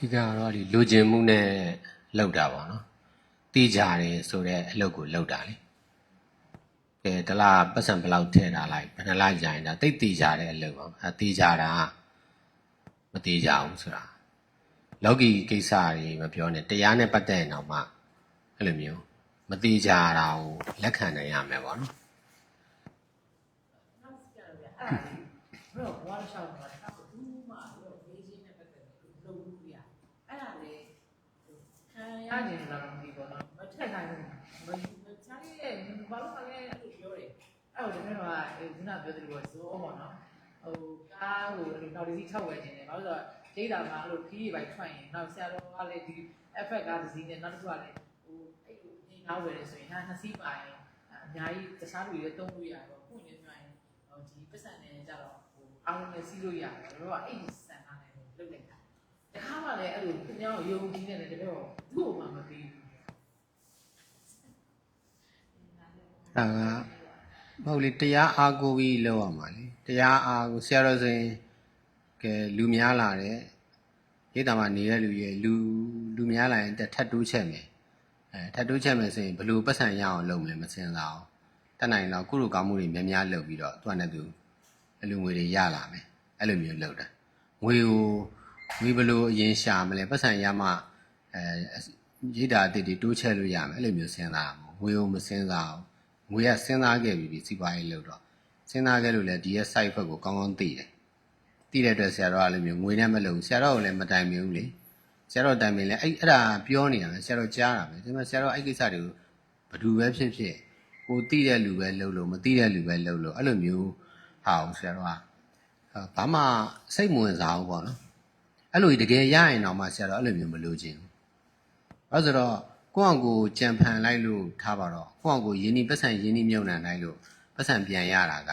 ဒီကတော့ဒီလိုချင်မှုနဲ့လောက်တာပေါ့နော်တီးကြတယ်ဆိုတော့အလုပ်ကိုလောက်တာလေကဲတလားပတ်စံဘယ်လောက်ထည့်ထားလိုက်ဘယ်နှလားကြာရင်ဒါတိတ်တီးကြတဲ့အလုပ်ပေါ့အဲတီးကြတာမတီးကြဘူးဆိုတာလောကီကိစ္စတွေမပြောနဲ့တရားနဲ့ပတ်သက်ရင်တော့မှအဲ့လိုမျိုးမတီးကြတာကိုလက်ခံနိုင်ရမယ်ပေါ့နော်နောက်ကြတော့ဗျအဲ့ဒါလေးဘရောဘွားရှောက်တော့တော့ဘူးမှတော့ဘေးချင်းနဲ့ပတ်သက်ပြီးလုံဘူးပြအဲ့ဒါလေ ခံရနေလားမသိဘူးနော်မထက်နိုင်ဘူးမမချားရဲ့ဘာလို့လဲလို့ပြောတယ်အဲ့တော့ဒီနေ့တော့အဲခုနပြောသလိုဇောပေါ့နော်ဟိုကားကိုနောက်ဒီစီထောက်ဝဲခြင်းတယ်ဘာလို့ဆိုတော့ဒိတ်တာမှာအဲ့လိုခီးပိုင်ထွက်ရင်နောက်ဆရာတော်ကလည်းဒီ effect ကားတစ်စီးနဲ့နောက်တစ်ခုကလည်းဟိုအဲ့လိုအင်းကားဝယ်တယ်ဆိုရင်ဟာနှစ်စီးပါရင်အများကြီးတခြားလူတွေသုံးလို့ရတော့ခုနေပြောရင်ဟိုဒီပတ်စံနဲ့ကြတော့ဟိုအားလုံးနဲ့စီးလို့ရတယ်တို့ကအဲ့ဒီစံထားတယ်လုပ်လိုက်တာ တခါမှလည်းအဲ့လိုခင်ဗျားကိုယုံကြည်နေတယ်တကယ်တော့သူ့ကိုမှမပြီးဘူးဒါကမဟုတ်လေတရားအားကိုပြီးလောက်ရမှာလေတရားအားကိုဆရာတော်ဆိုရင်ကဲလူများလာတဲ့ရိတ်တံမှာနေတဲ့လူရဲ့လူလူများလာရင်တက်ထပ်တိုးချက်မယ်အဲထပ်တိုးချက်မယ်ဆိုရင်ဘယ်လို့ပတ်စံရအောင်လုပ်မယ်မစင်စားအောင်တက်နိုင်တော့ကုလိုကောင်းမှုတွေများများလုပ်ပြီးတော့သူကနဲ့သူအလူငွေတွေရလာမယ်အဲ့လိုမျိုးလုပ်တာငွေကို ငွေဘယ်လို့အရင်ရှာမလဲပတ်စံရမှအဲရိတ်တာအစ်တွေတိုးချက်လို့ရမယ်အဲ့လိုမျိုးစဉ်းစားမှာငွေကိုမစဉ်းစားအောင်ငွေကစဉ်းစားခဲ့ပြီးပြီစီးပွားရေးလုပ်တော့စဉ်းစားခဲ့လို့လည်းဒီရဲ့ site ဘက်ကိုကောင်းကောင်းသိတယ်သိတဲ့အတွက်ဆရာတော်ကလည်းမျိုးငွေနဲ့မလုပ်ဘူးဆရာတော်ကလည်းမတိုင်မြင်ဘူးလေဆရာတော်တိုင်မြင်လဲအဲ့အဲ့ဒါပြောနေတာပဲဆရာတော်ကြားတာပဲဒီမှာဆရာတော်အဲ့ကိစ္စတွေကိုဘယ်သူပဲဖြစ်ဖြစ်ကိုသိတဲ့လူပဲလုပ်လို့မသိတဲ့လူပဲလုပ်လို့အဲ့လိုမျိုးဟာအောင်ဆရာတော်ကဘာမှစိတ်မဝင်စားဘူးပေါ့နော် အဲ့လိုတကယ်ရရင်တော့မှဆရာတော်အဲ့လိုမျိုးမလုပ်ချင်ဘူးအဲဆိုတော့ကိုယ့်အောင်ကိုကြံဖန်လိုက်လို့ထားပါတော့ကိုယ့်အောင်ကိုယင်းဒီပတ်စံယင်းဒီမြုံနှံလိုက်လို့ပတ်စံပြန်ရတာက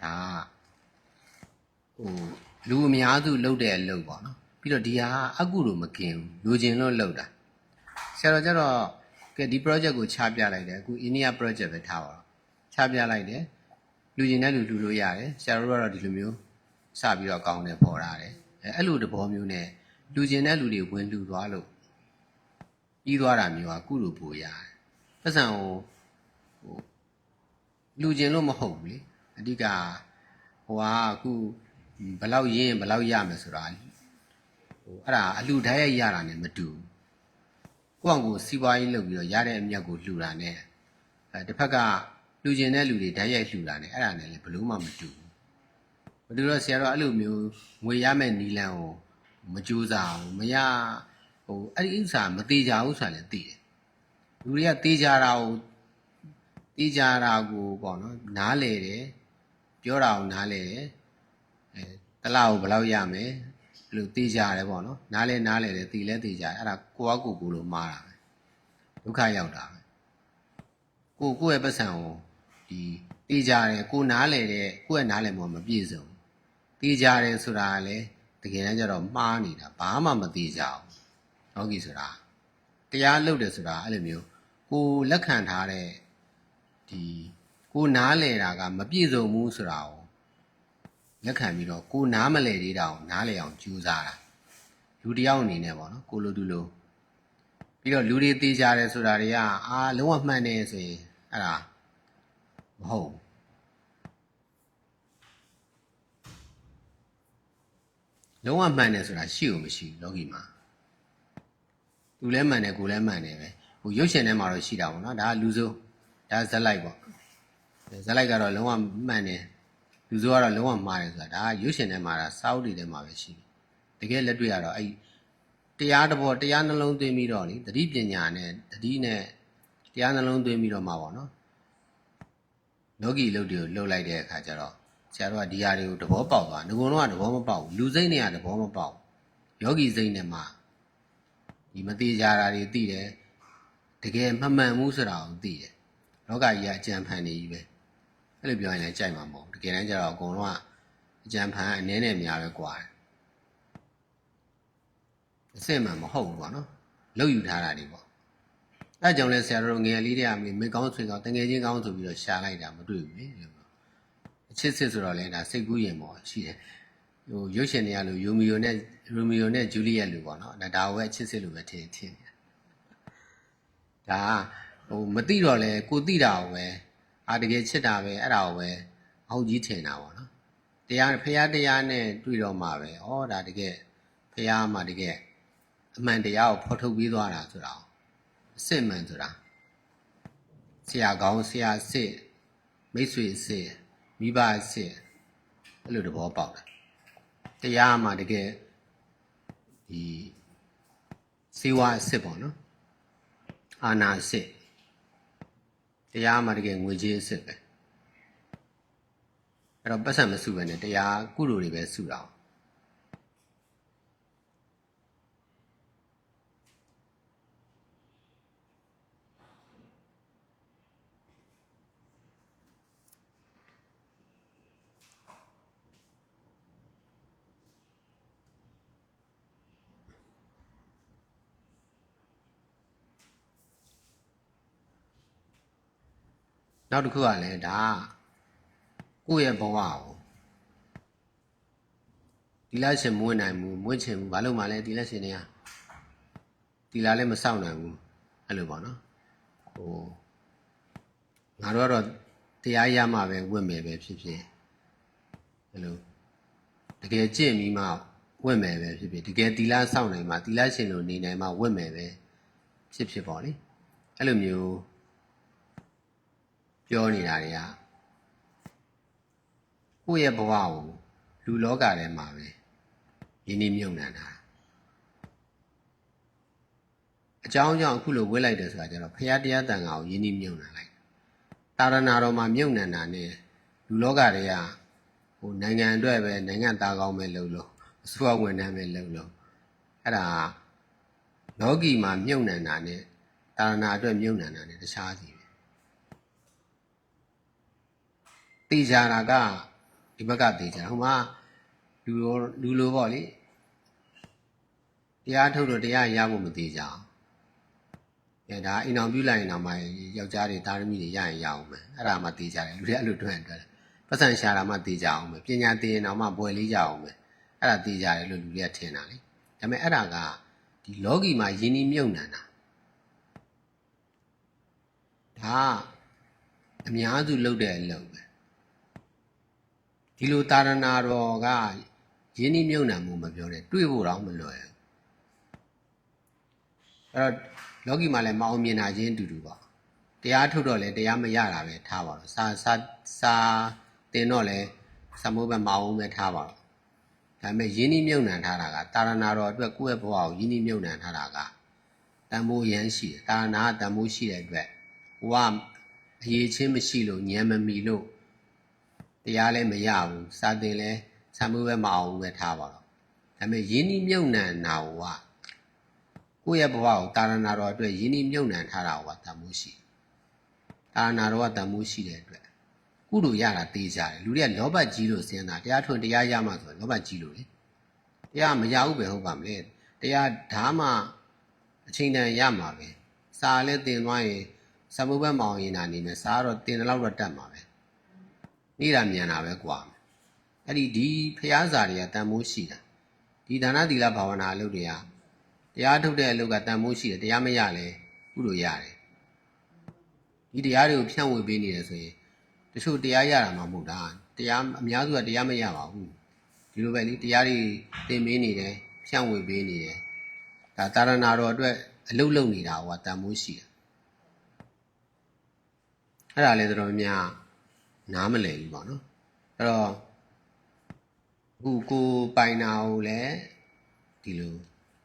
ဒါဟိုလူအများစုလုပ်တဲ့အလုပ်ပေါ့နော်ပြီးတော့ဒီဟာအကုလိုမกินဘူးလူချင်းလို့လုပ်တာဆရာတော်ကျတော့ကဲဒီ project ကိုချပြလိုက်တယ်အခု India project ပဲထားပါတော့ချပြလိုက်တယ်လူချင်းတဲ့လူလူလို့ရတယ်ဆရာတော်ကတော့ဒီလိုမျိုးစပြီးတော့ကောင်းတယ်ပေါ်လာတယ် အဲ့လိုသဘောမျိုးနဲ့လူကျင်တဲ့လူတွေဝင်လူသွားလို့ပြီးသွားတာမျိုးကကုလိုပူရတယ်ပတ်စံကိုဟိုလူကျင်လို့မဟုတ်ဘူးလေအဓိကဟိုကအခုဘယ်လောက်ရင်းဘယ်လောက်ရမယ်ဆိုတာဟိုအဲ့ဒါအလူတိုင်းရရတာနဲ့မတူကိုယ့်အကိုစီးပွားရေးလုပ်ပြီးတော့ရတဲ့အမြတ်ကိုလှူတာနဲ့အဲတစ်ဖက်ကလူကျင်တဲ့လူတွေဓာတ်ရိုက်လှူတာနဲ့အဲ့ဒါနဲ့လည်းဘလို့မှမတူဘူး ဘယ်လိုလဲဆရာတော်အဲ့လိုမျိုးငွေရမဲ့နီလန်ကိုမကြိုးစားဘူးမရဟိုအဲ့ဒီဥစ္စာမသေးကြဘူးဆိုတာလည်းသိတယ်လူတွေကသေးကြတာကိုသေးကြတာကိုပေါ့နော်နားလေတယ်ပြောတာကိုနားလေတယ်အဲတလားကိုဘယ်လောက်ရမယ်ဘယ်လိုသေးကြရတယ်ပေါ့နော်နားလဲနားလေတယ်သိလဲသိကြတယ်အဲ့ဒါကိုယ့်အကူကိုယ်လိုမှားတာပဲဒုက္ခရောက်တာပဲကိုကိုယ့်ရဲ့ပတ်စံကိုဒီသေးကြတယ်ကိုနားလေတယ်ကိုယ့်ရဲ့နားလေမှုမပြည့်စုံ သေးကြတယ်ဆိုတာကလည်းတကယ်တမ်းကျတော့မှားနေတာဘာမှမသေးကြဘူးလောကီဆိုတာတရားလုပ်တယ်ဆိုတာအဲ့လိုမျိုးကိုလက်ခံထားတဲ့ဒီကိုနားလဲတာကမပြည့်စုံဘူးဆိုတာကိုလက်ခံပြီးတော့ကိုနားမလဲသေးတာကိုနားလဲအောင်ကြိုးစားတာလူတစ်ယောက်အနေနဲ့ပေါ့နော်ကိုလိုတူလိုပြီးတော့လူတွေသေးကြတယ်ဆိုတာတွေကအာလုံးဝမှန်တယ်ဆိုရင်အဲ့ဒါမဟုတ်ဘူး လုံးဝမှန်တယ်ဆိုတာရှိ ਉ မရှိဘူးလောကီမှာသူလည်းမှန်တယ်ကိုလည်းမှန်တယ်ပဲဟိုရုပ်ရှင်ထဲမှာတော့ရှိတာပေါ့နော်ဒါကလူစိုးဒါဇက်လိုက်ပေါ့ဇက်လိုက်ကတော့လုံးဝမှန်တယ်လူစိုးကတော့လုံးဝမှားတယ်ဆိုတာဒါကရုပ်ရှင်ထဲမှာဒါစာအုပ်တွေထဲမှာပဲရှိတယ်တကယ်လက်တွေ့ကတော့အဲ့တရားတစ်ဘောတရားနှလုံးသွင်းပြီးတော့လေတတိပညာနဲ့တတိနဲ့တရားနှလုံးသွင်းပြီးတော့မှာပေါ့နော်လောကီလုတ်တွေကိုလှုပ်လိုက်တဲ့အခါကျတော့ ဆရာတို့ကဒီဟာတွေကိုသဘောပေါက်သွားငကုံတော့ကသဘောမပေါက်ဘူးလူစိတ်နဲ့ကသဘောမပေါက်ဘူးယောဂီစိတ်နဲ့မှ ဒီမသေးကြတာတွေသိတယ်တကယ်မမှန်ဘူးဆိုတာကိုသိတယ်လောကကြီးကအကြံဖန်နေကြီးပဲအဲ့လိုပြောရင်လည်းကြိုက်မှာမဟုတ်ဘူးတကယ်တမ်းကျတော့အကုန်လုံးကအကြံဖန်အနည်းနဲ့များပဲกว่าတယ်အစစ်မှန်မဟုတ်ဘူးပေါ့နော်လောက်ယူထားတာတွေပေါ့အဲကြောင့်လဲဆရာတို့ငယ်လေးတွေကမေကောင်းဆွေကောင်းတငယ်ချင်းကောင်းဆိုပြီးတော့ရှာလိုက်တာမတွေ့ဘူးလေအ ချစ်စစ်ဆိုတော့လဲဒါစိတ်ကူးရင်ပေါ့ရှိတယ်ဟိုရုပ်ရှင်တွေကလို့ယိုမီယိုနဲ့ရိုမီယိုနဲ့ဂျူလီယက်လို့ပေါ့နော်ဒါဒါကိုပဲအချစ်စစ်လို့ပဲထင်ထင်နေတာဒါကဟိုမသိတော့လဲကိုသိတာကိုပဲအာတကယ်ချစ်တာပဲအဲ့ဒါကိုပဲအဟုတ်ကြီးထင်တာပေါ့နော်တရားဖရာတရားနဲ့တွေ့တော့မှပဲဩဒါတကယ်ဖရာမှတကယ်အမှန်တရားကိုဖော်ထုတ်ပြီးသွားတာဆိုတာအစစ်မှန်ဆိုတာဆရာကောင်းဆရာအစ်မိတ်ဆွေအစ် မိဘအစ်အဲ့လိုသဘောပေါက်တာတရားမှတကယ်ဒီစေဝါအစ်စ်ပေါ့နော်အာနာအစ်စ်တရားမှတကယ်ငွေကြေးအစ်စ်ပဲအဲ့တော့ပတ်စံမစုပဲနဲ့တရားကုလိုတွေပဲစုတာ နောက်တစ်ခုကလည်းဒါကိုယ့်ရဲ့ဘဝကိုဒီလက်ရှင်မွေးနိုင်ဘူးမွေးချင်ဘူးဘာလို့မှလဲဒီလက်ရှင်တွေကဒီလာလည်းမစောင့်နိုင်ဘူးအဲ့လိုပေါ့နော်ဟိုငါတို့ကတော့တရားရမှပဲဝတ်မယ်ပဲဖြစ်ဖြစ်အဲ့လိုတကယ်ကြင့်ပြီးမှဝတ်မယ်ပဲဖြစ်ဖြစ်တကယ်ဒီလာစောင့်နိုင်မှဒီလက်ရှင်လိုနေနိုင်မှဝတ်မယ်ပဲဖြစ်ဖြစ်ပေါ့လေအဲ့လိုမျိုး ပြောနေတာတွေကကိုယ့်ရဲ့ဘဝကိုလူလောကထဲမှာပဲယဉ်နေမြုံနှံတာအကြောင်းကြောင့်အခုလိုဝစ်လိုက်တယ်ဆိုတာကျတော့ဖရာတရားတန်ခါကိုယဉ်နေမြုံနှံလိုက်တာရဏတော်မှာမြုံနှံတာနဲ့လူလောကတွေကဟိုနိုင်ငံအတွက်ပဲနိုင်ငံသားကောင်းပဲလုပ်လို့အစိုးရဝန်ထမ်းပဲလုပ်လို့အဲ့ဒါလောကီမှာမြုံနှံတာနဲ့တာရဏအတွက်မြုံနှံတာနဲ့တခြားစီပဲ တေချာတာကဒီဘက်ကတေချာဟိုမှာလူလိုလူလိုပေါ့လေတရားထုတ်တော့တရားရဖို့မသေးကြအောင်အဲဒါအိမ်အောင်ပြုလိုက်ရင်တော့မှယောက်ျားတွေတာရမီတွေရရင်ရအောင်မယ်အဲ့ဒါမှတေချာတယ်လူတွေအဲ့လိုတွန့်တွန့်ပတ်စံရှာတာမှတေချာအောင်မယ်ပညာသိရင်တော့မှဘွယ်လေးရအောင်မယ်အဲ့ဒါတေချာတယ်လို့လူတွေကထင်တာလေဒါပေမဲ့အဲ့ဒါကဒီလောကီမှာယဉ်ဤမြုပ်နှံတာဒါအများစုလုပ်တဲ့အလုပ်ပဲ ဒီလိုတာရဏတော်ကယင်းနှမြုံနှံမှုမပြောနဲ့တွေးဖို့တော့မလွယ်ဘူးအဲ့တော့လောကီမှာလည်းမအောင်မြင်တာချင်းအတူတူပါတရားထုတ်တော့လည်းတရားမရတာပဲထားပါတော့စာစာစာတင်တော့လည်းစမိုးပဲမအောင်ပဲထားပါတော့ဒါပေမဲ့ယင်းနှမြုံနှံထားတာကတာရဏတော်အတွက်ကိုယ့်ရဲ့ဘဝကိုယင်းနှမြုံနှံထားတာကတန်ဖိုးရမ်းရှိတယ်တာရဏကတန်ဖိုးရှိတဲ့အတွက်ဘဝအရေးချင်းမရှိလို့ဉာဏ်မမီလို့ တရားလည်းမရဘူးစာသင်လည်းဆံမှုပဲမအောင်ဘူးပဲထားပါတော့ဒါပေမဲ့ယင်းဤမြုံနှံနာဟောကကိုယ့်ရဲ့ဘဝကိုတာရဏတော်အတွက်ယင်းဤမြုံနှံထားတာဟောတန်မှုရှိတာရဏတော်ကတန်မှုရှိတဲ့အတွက်ကုလိုရတာသေးကြတယ်လူတွေကလောဘကြီးလို့စဉ်းစားတရားထွန်းတရားရမှဆိုလောဘကြီးလို့လေတရားမရဘူးပဲဟုတ်ပါမလဲတရားဓာမှအချိန်တန်ရမှာပဲစာလည်းတင်သွားရင်ဆံမှုပဲမအောင်ရင်နာနေမယ်စာကတော့တင်တယ်လို့တော့တတ်မှာပဲ နေတာမြန်တာပဲကွာအဲ့ဒီဒီဖျားစာတွေကတန်မိုးရှိတာဒီဒါနသီလဘာဝနာအလုပ်တွေကတရားထုတ်တဲ့အလုပ်ကတန်မိုးရှိတယ်တရားမရလဲကုလို့ရတယ်ဒီတရားတွေကိုဖြန့်ဝေပေးနေတယ်ဆိုရင်တချို့တရားရတာမှမဟုတ်တာတရားအများစုကတရားမရပါဘူးဒီလိုပဲလေတရားတွေသင်ပေးနေတယ်ဖြန့်ဝေပေးနေတယ်ဒါတာရဏတော်အတွက်အလုပ်လုပ်နေတာဟောတန်မိုးရှိတယ်အဲ့ဒါလည်းတော်တော်များများ နားမလည်ဘူးပေါ့နော်အဲ့တော့အခုကိုပိုင်နာကိုလည်းဒီလို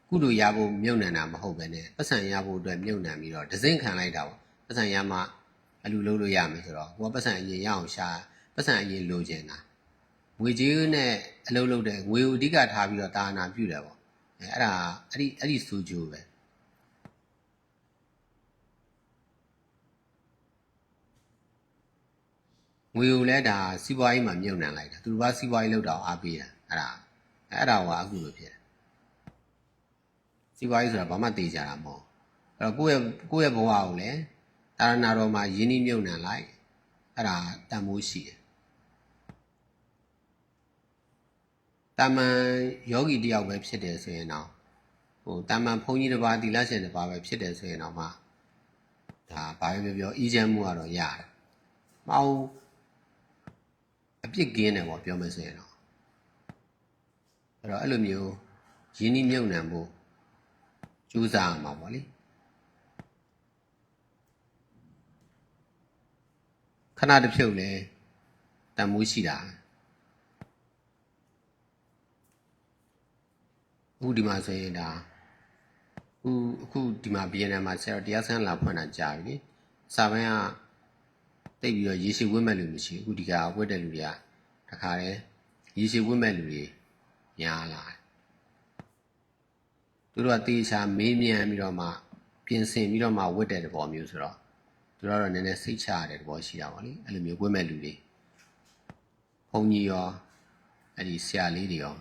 ကုလိုရဖို့မြုံနှံတာမဟုတ်ပဲねပတ်စံရဖို့အတွက်မြုံနှံပြီးတော့ဒဇင်ခံလိုက်တာပေါ့ပတ်စံရမှအလူလုံးလို့ရမယ်ဆိုတော့ကိုကပတ်စံအရင်ရအောင်ရှာပတ်စံအရင်လိုချင်တာငွေကြေးနဲ့အလုပ်လုပ်တဲ့ငွေကိုအဓိကထားပြီးတော့တာနာပြုတယ်ပေါ့အဲအဲ့ဒါအဲ့ဒီအဲ့ဒီစူဂျိုပဲ ငွေကိုလည်းဒါစီးပွားရေးမှာမြုံနှံလိုက်တာသူတို့ဘာစီးပွားရေးလုပ်တာကိုအားပေးတာအဲ့ဒါအဲ့ဒါကအခုလိုဖြစ်တယ်စီးပွားရေးဆိုတာဘာမှသိကြတာမဟုတ်အဲ့တော့ကိုယ့်ရဲ့ကိုယ့်ရဲ့ဘဝကိုလည်းတာရဏတော်မှာယင်းနှိမ့်မြုံနှံလိုက်အဲ့ဒါတန်ဖိုးရှိတယ်တာမန်ယောဂီတယောက်ပဲဖြစ်တယ်ဆိုရင်တော့ဟိုတာမန်ဘုန်းကြီးတစ်ပါးသီလရှင်တစ်ပါးပဲဖြစ်တယ်ဆိုရင်တော့မှဒါဘာပဲပြောပြောအီးချမ်းမှုကတော့ရတယ်မအောင် အပြစ်ကင်းတယ်ပေါ့ပြောမယ်ဆိုရင်တော့အဲ့တော့အဲ့လိုမျိုးရင်းနှီးမြုပ်နှံဖို့ကြိုးစားရမှာပေါ့လေခဏတစ်ဖြုတ်လဲတန်မိုးရှိတာအခုဒီမှာဆိုရင်ဒါအခုအခုဒီမှာ BNN မှာဆရာတော်တရားစမ်းလာဖွင့်တာကြာပြီလေစာပိုင်းက တိတ်ပြီးတော့ရေရှည်ဝတ်မဲ့လူမရှိဘူးအခုဒီကဝတ်တဲ့လူတွေကတခါတည်းရေရှည်ဝတ်မဲ့လူတွေများလာတယ်သူတို့ကတေချာမေးမြန်းပြီးတော့မှပြင်ဆင်ပြီးတော့မှဝတ်တဲ့သဘောမျိုးဆိုတော့သူတို့ကတော့နည်းနည်းစိတ်ချရတဲ့သဘောရှိတာပါလေအဲ့လိုမျိုးဝတ်မဲ့လူတွေဘုန်းကြီးရောအဲ့ဒီဆရာလေးတွေရော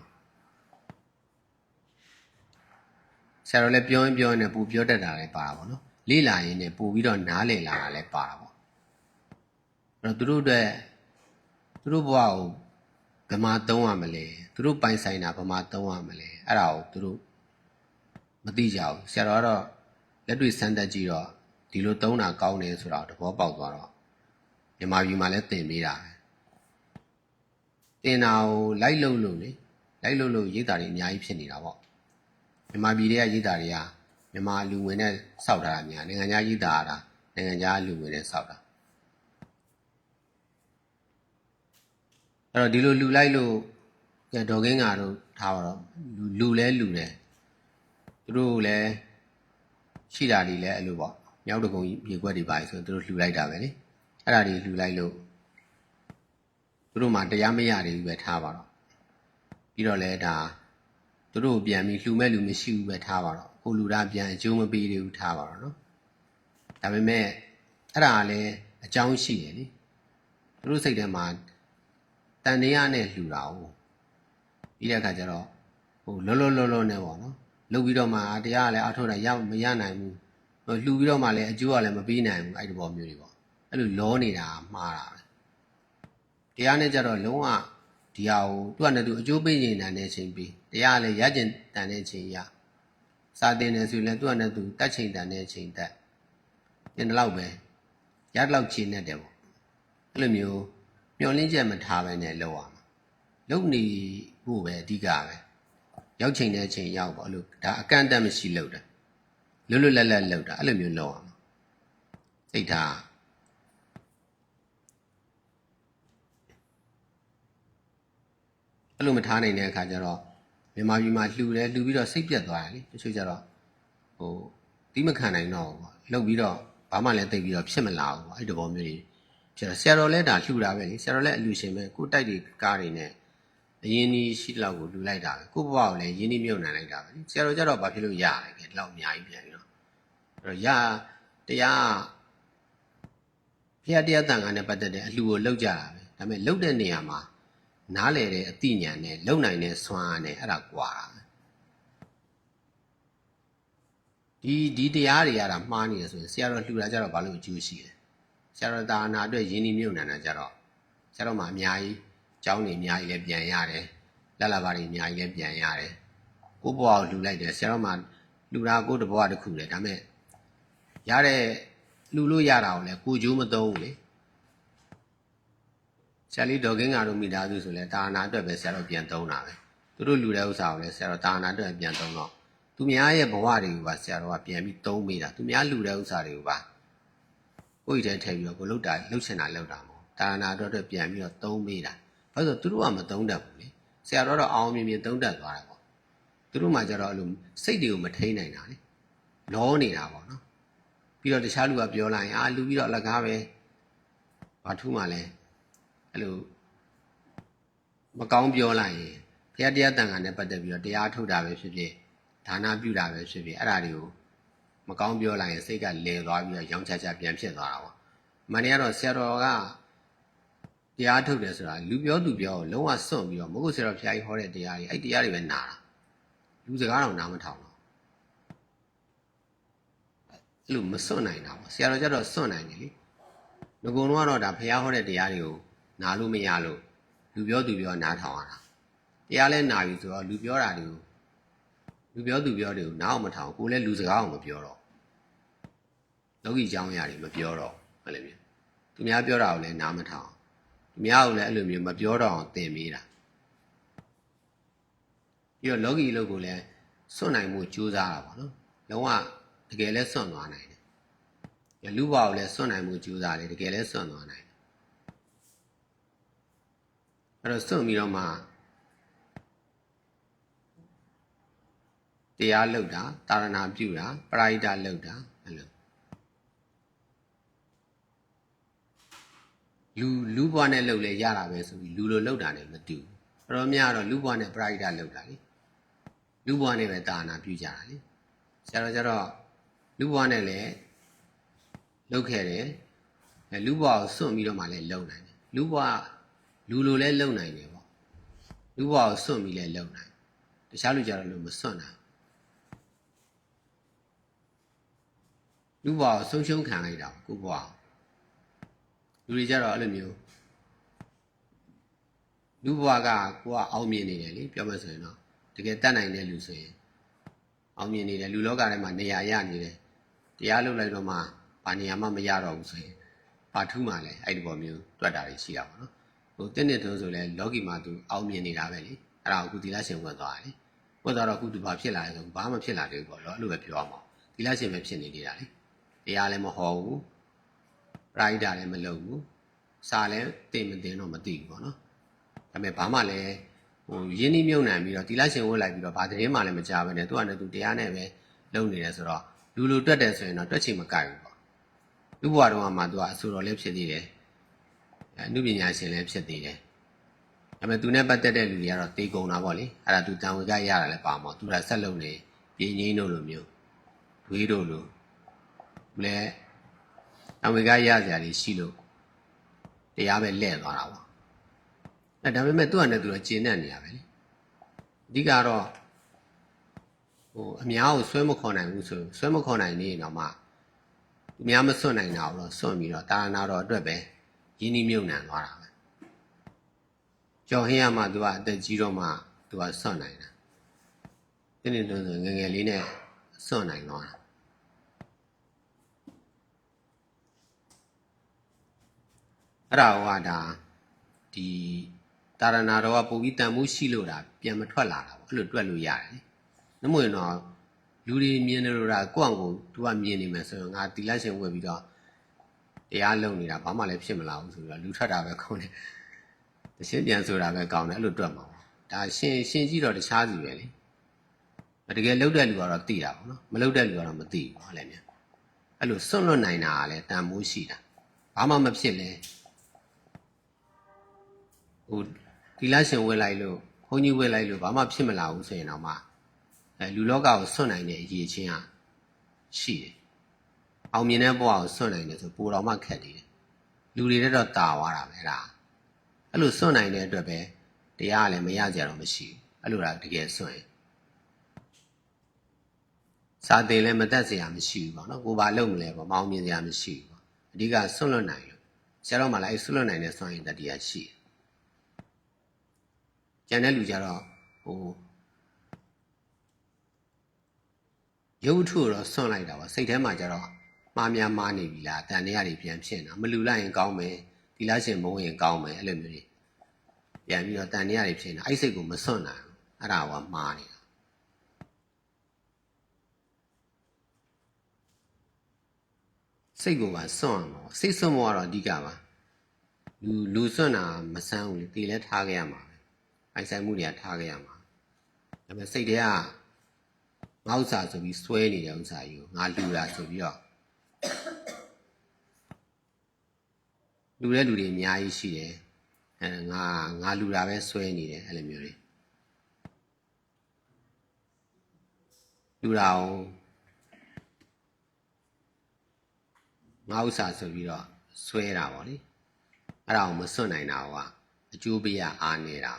ဆရာတော်လည်းပြောရင်ပြောရင်လည်းပူပြောတတ်တာလည်းပါတာပေါ့နော်လေ့လာရင်းနဲ့ပူပြီးတော့နားလည်လာတာလည်းပါတာပေါ့အဲ့ တော့သူတို့အတွက်သူတို့ဘဝကိုဗမာသုံးရမလဲသူတို့ပိုင်ဆိုင်တာဗမာသုံးရမလဲအဲ့ဒါကိုသူတို့မသိကြဘူးဆရာတော်ကတော့လက်တွေ့စမ်းသပ်ကြည့်တော့ဒီလိုသုံးတာကောင်းတယ်ဆိုတော့သဘောပေါက်သွားတော့မြန်မာပြည်မှာလည်းသင်ပေးတာပဲတင်တာကိုလိုက်လုံလို့လေလိုက်လုံလို့ရေးတာတွေအများကြီးဖြစ်နေတာပေါ့မြန်မာပြည်တွေကရေးတာတွေကမြန်မာလူငွေနဲ့စောက်ထားတာများနိုင်ငံခြားရေးတာတာနိုင်ငံခြားလူငွေနဲ့စောက်တာ အဲ့တော့ဒီလိုလူလိုက်လို့ကဲဒေါ်ကင်းငါတို့ထားပါတော့လူလူလဲလူတယ်သူတို့လည်းရှိတာတွေလည်းအဲ့လိုပေါ့မြောက်တကုံရေခွက်တွေပါဆိုသူတို့လှူလိုက်တာပဲလေအဲ့ဒါတွေလှူလိုက်လို့သူတို့မှတရားမရတွေပဲထားပါတော့ပြီးတော့လဲဒါသူတို့ပြန်ပြီးလှူမဲ့လူမရှိဘူးပဲထားပါတော့ကိုလူသားပြန်အကျိုးမပေးသေးဘူးထားပါတော့နော်ဒါပေမဲ့အဲ့ဒါလည်းအကြောင်းရှိတယ်လေသူတို့စိတ်ထဲမှာ တန်တရားနဲ့လှူတာ哦ပြီးတဲ့အခါကျတော့ဟိုလောလောလောလောနဲ့ပေါ့နော်လှုပ်ပြီးတော့မှတရားကလည်းအထောက်တာရမရနိုင်ဘူးဟိုလှူပြီးတော့မှလည်းအကျိုးကလည်းမပေးနိုင်ဘူးအဲ့ဒီဘောမျိုးတွေပေါ့အဲ့လိုလောနေတာမှားတာပဲတရားနဲ့ကြတော့လုံးဝဒီဟာကိုသူ့အနေနဲ့သူအကျိုးပေးနေတာနဲ့ချိန်ပြီးတရားကလည်းရကျင်တန်တဲ့ချိန်ရစာတင်နေဆိုရင်လည်းသူ့အနေနဲ့သူတက်ချိန်တန်တဲ့ချိန်တက်တင်တယ်လို့ပဲရတဲ့လောက်ချိန်နဲ့တယ်ပေါ့အဲ့လိုမျိုး မျောလင်းချက်မထားပဲနဲ့လောက်အောင်လုံနေဖို့ပဲအဓိကပဲရောက်ချိန်တဲ့အချိန်ရောက်ပေါ့အဲ့လိုဒါအကန့်အသတ်မရှိလောက်တာလွတ်လွတ်လပ်လပ်လောက်တာအဲ့လိုမျိုးလောက်အောင်စိတ်ထားအဲ့လိုမထားနိုင်တဲ့အခါကျတော့မြန်မာပြည်မှာလှူတယ်လှူပြီးတော့စိတ်ပြတ်သွားတယ်လေတချို့ကျတော့ဟိုတီးမခံနိုင်တော့ဘူးပေါ့လှုပ်ပြီးတော့ဘာမှလည်းတိတ်ပြီးတော့ဖြစ်မလာဘူးပေါ့အဲ့ဒီဘောမျိုးကြီး ကျတော့ဆရာတော်လည်းဒါလှူတာပဲလေဆရာတော်လည်းအလူရှင်ပဲကိုတိုက်တွေကားတွေနဲ့အရင်ကြီးရှိတဲ့လောက်ကိုလှူလိုက်တာပဲကိုဘဝကိုလည်းရင်းနှီးမြုပ်နှံလိုက်တာပဲလေဆရာတော်ကျတော့ဘာဖြစ်လို့ရလဲခဲဒီလောက်အများကြီးပြန်ပြီးတော့အဲ့တော့ရတရားဖျက်တရားတန်ခါနဲ့ပတ်သက်တဲ့အလှူကိုလှုပ်ကြတာပဲဒါပေမဲ့လှုပ်တဲ့နေရာမှာနားလေတဲ့အသိဉာဏ်နဲ့လုံနိုင်တဲ့စွမ်းအားနဲ့အဲ့ဒါကွာတာဒီဒီတရားတွေရတာမှားနေတယ်ဆိုရင်ဆရာတော်လှူတာကြတော့ဘာလို့အကျိုးရှိလဲ ဆရာတော်တာနာအတွက်ယဉ်ဤမြုပ်နှံတာကြတော့ဆရာတော်မှာအများကြီးကျောင်းနေအများကြီးလည်းပြန်ရတယ်လက်လာပါတွေအများကြီးလည်းပြန်ရတယ်ကိုယ့်ဘဝကိုလှူလိုက်တယ်ဆရာတော်မှာလှူတာကိုယ့်တဘဝတစ်ခုလေဒါပေမဲ့ရတဲ့လှူလို့ရတာကိုလည်းကိုကြိုးမသုံးဘူးလေဆရာလေးဒေါ်ကင်းငါတို့မိသားစုဆိုလဲတာနာအတွက်ပဲဆရာတော်ပြန်သုံးတာပဲသူတို့လူတဲ့ဥစ္စာကိုလည်းဆရာတော်တာနာအတွက်ပြန်သုံးတော့သူများရဲ့ဘဝတွေကိုပါဆရာတော်ကပြန်ပြီးသုံးမိတာသူများလူတဲ့ဥစ္စာတွေကိုပါ ကိုယ့်ရဲ့ထဲထည့်ပြီးတော့ကိုလှုပ်တာလှုပ်ချင်တာလှုပ်တာမဟုတ်တာနာအတွက်အတွက်ပြန်ပြီးတော့သုံးမိတာဘာလို့သူတို့ကမသုံးတတ်ဘူးလေဆရာတော်တော့အောင်မြင်မြင်သုံးတတ်သွားတာပေါ့သူတို့မှကျတော့အဲ့လိုစိတ်တွေကိုမထိန်နိုင်တာလေလောနေတာပေါ့နော်ပြီးတော့တခြားလူကပြောလိုက်ရင်အာလူပြီးတော့အလကားပဲဘာထူးမှလဲအဲ့လိုမကောင်းပြောလိုက်ရင်ဘုရားတရားတန်ခါနဲ့ပတ်သက်ပြီးတော့တရားထုတ်တာပဲဖြစ်ဖြစ်ဒါနပြုတာပဲဖြစ်ဖြစ်အဲ့ဒါတွေကို မကောင်းပြောလိုက်ရင်စိတ်ကလဲသွားပြီးတော့ရောင်းချချပြန်ဖြစ်သွားတာပေါ့မနေ့ကတော့ဆရာတော်ကတရားထုတ်တယ်ဆိုတာလူပြောသူပြောကိုလုံးဝစွန့်ပြီးတော့မဟုတ်ဆရာတော်ဘုရားကြီးဟောတဲ့တရားတွေအဲ့တရားတွေပဲနာတာလူစကားတော့နားမထောင်တော့အဲ့လိုမစွန့်နိုင်တာပေါ့ဆရာတော်ကျတော့စွန့်နိုင်တယ်လေငကုံတော့ကတော့ဒါဘုရားဟောတဲ့တရားတွေကိုနားလို့မရလို့လူပြောသူပြောနားထောင်ရတာတရားလဲနာပြီဆိုတော့လူပြောတာတွေကို လူပြောသူပြောတွေကိုနားအောင်မထောင်ကိုလည်းလူစကားအောင်မပြောတော့လောကီအကြောင်းအရာတွေမပြောတော့အဲ့လိုမျိုးသူများပြောတာကိုလည်းနားမထောင်သူများကိုလည်းအဲ့လိုမျိုးမပြောတော့အောင်သင်ပေးတာပြီးတော့လောကီအလုပ်ကိုလည်းစွန့်နိုင်မှုကြိုးစားတာပေါ့နော်လုံးဝတကယ်လဲစွန့်သွားနိုင်တယ်လူဘဝကိုလည်းစွန့်နိုင်မှုကြိုးစားတယ်တကယ်လဲစွန့်သွားနိုင်တယ်အဲ့တော့စွန့်ပြီးတော့မှ တရားလုပ်တာတာရဏပြုတာပရိဒလုပ်တာအဲ့လိုလူလူဘဝနဲ့လုပ်လဲရတာပဲဆိုပြီးလူလိုလုပ်တာနဲ့မတူဘူးအဲ့တော့များတော့လူဘဝနဲ့ပရိဒလုပ်တာလေလူဘဝနဲ့ပဲတာရဏပြုကြတာလေဆရာတော်ကျတော့လူဘဝနဲ့လည်းလုပ်ခဲ့တယ်အဲလူဘဝကိုစွန့်ပြီးတော့မှလည်းလုပ်နိုင်တယ်လူဘဝလူလိုလည်းလုပ်နိုင်တယ်ပေါ့လူဘဝကိုစွန့်ပြီးလည်းလုပ်နိုင်တခြားလူကြတော့လို့မစွန့်နိုင် လူဘဝကိုဆုံးရှုံးခံလိုက်တာကိုဘဝလူတွေကြတော့အဲ့လိုမျိုးလူဘဝကကိုကအောင်မြင်နေတယ်လေပြောမှဆိုရင်တော့တကယ်တတ်နိုင်တဲ့လူဆိုရင်အောင်မြင်နေတယ်လူလောကထဲမှာနေရာရနေတယ်တရားလုပ်လိုက်တော့မှဘာနေရာမှမရတော့ဘူးဆိုရင်ဘာထူးမှလဲအဲ့ဒီပေါ်မျိုးတွက်တာတွေရှိတာပေါ့နော်ဟိုတင်းနေတုံးဆိုလဲလောကီမှာသူအောင်မြင်နေတာပဲလေအဲ့ဒါကိုအခုဒီလရှင်ဝင်သွားတယ်လေဝင်သွားတော့အခုသူဘာဖြစ်လာလဲဆိုဘာမှဖြစ်လာသေးဘူးပေါ့နော်အဲ့လိုပဲပြောအောင်ပေါ့ဒီလရှင်ပဲဖြစ်နေနေတာလေ တရားလည်းမဟောဘူးပရိုက်တာလည်းမလုပ်ဘူးစာလည်းတင်မတင်တော့မသိဘူးပေါ့နော်ဒါပေမဲ့ဘာမှလည်းဟိုရင်းနှီးမြုပ်နှံပြီးတော့ဒီလရှင်ဝင်လိုက်ပြီးတော့ဘာသတင်းမှလည်းမကြားဘဲနဲ့သူကလည်းသူတရားနဲ့ပဲလုပ်နေတယ်ဆိုတော့လူလူတွက်တယ်ဆိုရင်တော့တွက်ချင်မကြိုက်ဘူးပေါ့လူဘဝတုန်းကမှသူကအဆူတော်လည်းဖြစ်သေးတယ်အနုပညာရှင်လည်းဖြစ်သေးတယ်ဒါပေမဲ့သူနဲ့ပတ်သက်တဲ့လူတွေကတော့တေကုံတာပေါ့လေအဲ့ဒါသူတန်ဝေကရတာလည်းပါမှာသူကဆက်လုံနေပြင်းငိမ့်တို့လိုမျိုးဝေးတို့လို လည်းတန်ဝေကရစရာတွေရှိလို့တရားပဲလဲ့သွားတာပေါ့အဲဒါပေမဲ့သူကလည်းသူတော့ကျင့်တတ်နေရပဲလေအဓိကတော့ဟိုအများကိုဆွဲမခေါ်နိုင်ဘူးဆိုဆွဲမခေါ်နိုင်နေရင်တော့မှသူများမစွန့်နိုင်တာတော့စွန့်ပြီးတော့တာနာတော်အတွက်ပဲရင်းနှီးမြုပ်နှံသွားတာပဲကြော်ဟင်းရမှသူကအသက်ကြီးတော့မှသူကစွန့်နိုင်တာတင်းနေတော့ဆိုငယ်ငယ်လေးနဲ့စွန့်နိုင်သွားတာ အဲ့ဒါဟောတာဒီတာရဏတော်ကပုံပြီးတန်မှုရှိလို့တာပြန်မထွက်လာတာပေါ့အဲ့လိုတွက်လို့ရတယ်လေနမို့ရင်တော့လူတွေမြင်နေလို့တာကိုယ့်အကိုသူကမြင်နေမယ်ဆိုရင်ငါတီလိုက်ရှင်ဝယ်ပြီးတော့တရားလုံနေတာဘာမှလည်းဖြစ်မလာဘူးဆိုတော့လူထွက်တာပဲကောင်းတယ်တရှင်းပြန်ဆိုတာပဲကောင်းတယ်အဲ့လိုတွက်မှာပေါ့ဒါရှင်ရှင်ကြည့်တော့တခြားစီပဲလေတကယ်လှုပ်တဲ့လူကတော့သိတာပေါ့နော်မလှုပ်တဲ့လူကတော့မသိဘူးဟောလည်းမြန်အဲ့လိုစွန့်လွတ်နိုင်တာကလည်းတန်မိုးရှိတာဘာမှမဖြစ်လဲ ဟိုဒီလရှင်ဝဲလိုက်လို့ုန်းကြီးဝဲလိုက်လို့ဘာမှဖြစ်မလာဘူးဆိုရင်တော့မှအဲလူလောကကိုဆွတ်နိုင်တဲ့အရေးချင်းဟာရှိတယ်။အောင်မြင်တဲ့ဘဝကိုဆွတ်နိုင်တယ်ဆိုပိုတော်မှခက်တယ်။လူတွေတော့တာသွားတာပဲလား။အဲ့လိုဆွတ်နိုင်တဲ့အတွက်ပဲတရားကလည်းမရကြတော့မရှိဘူး။အဲ့လိုလားတကယ်ဆွတ်ရင်စာသင်လည်းမတက်စရာမရှိဘူးပေါ့နော်။ကိုဘာလုပ်မလဲပေါ့မအောင်မြင်စရာမရှိဘူးပေါ့။အဓိကဆွတ်လွတ်နိုင်လို့ဆရာတော်မှလည်းအဲ့ဆွတ်လွတ်နိုင်တဲ့ဆွမ်းရည်တတရားရှိတယ်။ ကျန်တဲ့လူကြတော့ဟိုရုပ်ထုတော့စွန့်လိုက်တာပါစိတ်ထဲမှာကျတော့မှားများမှားနေပြီလားတန်တရားတွေပြန်ဖြစ်နေတာမလူလိုက်ရင်ကောင်းမယ်ဒီလားရှင်မုန်းရင်ကောင်းမယ်အဲ့လိုမျိုးတွေပြန်ပြီးတော့တန်တရားတွေဖြစ်နေတာအဲ့စိတ်ကိုမစွန့်နိုင်ဘူးအဲ့ဒါကမှားနေတာစိတ်ကိုပါစွန့်အောင်စိတ်စွန့်ဖို့ကတော့အဓိကပါလူလူစွန့်တာမဆန်းဘူးလေဒီလဲထားခဲ့ရမှာပဲ အိုင်ဆိုင်မှုတွေကထားခဲ့ရမှာဒါပေမဲ့စိတ်တွေကငါဥစ္စာဆိုပြီးစွဲနေတဲ့ဥစ္စာကြီးကိုငါလူတာဆိုပြီးတော့လူတဲ့လူတွေအများကြီးရှိတယ်အဲငါငါလူတာပဲစွဲနေတယ်အဲ့လိုမျိုးတွေလူတာကိုငါဥစ္စာဆိုပြီးတော့စွဲတာပေါ့လေအဲ့ဒါကိုမစွန့်နိုင်တာကအကျိုးပေးရအားနေတာ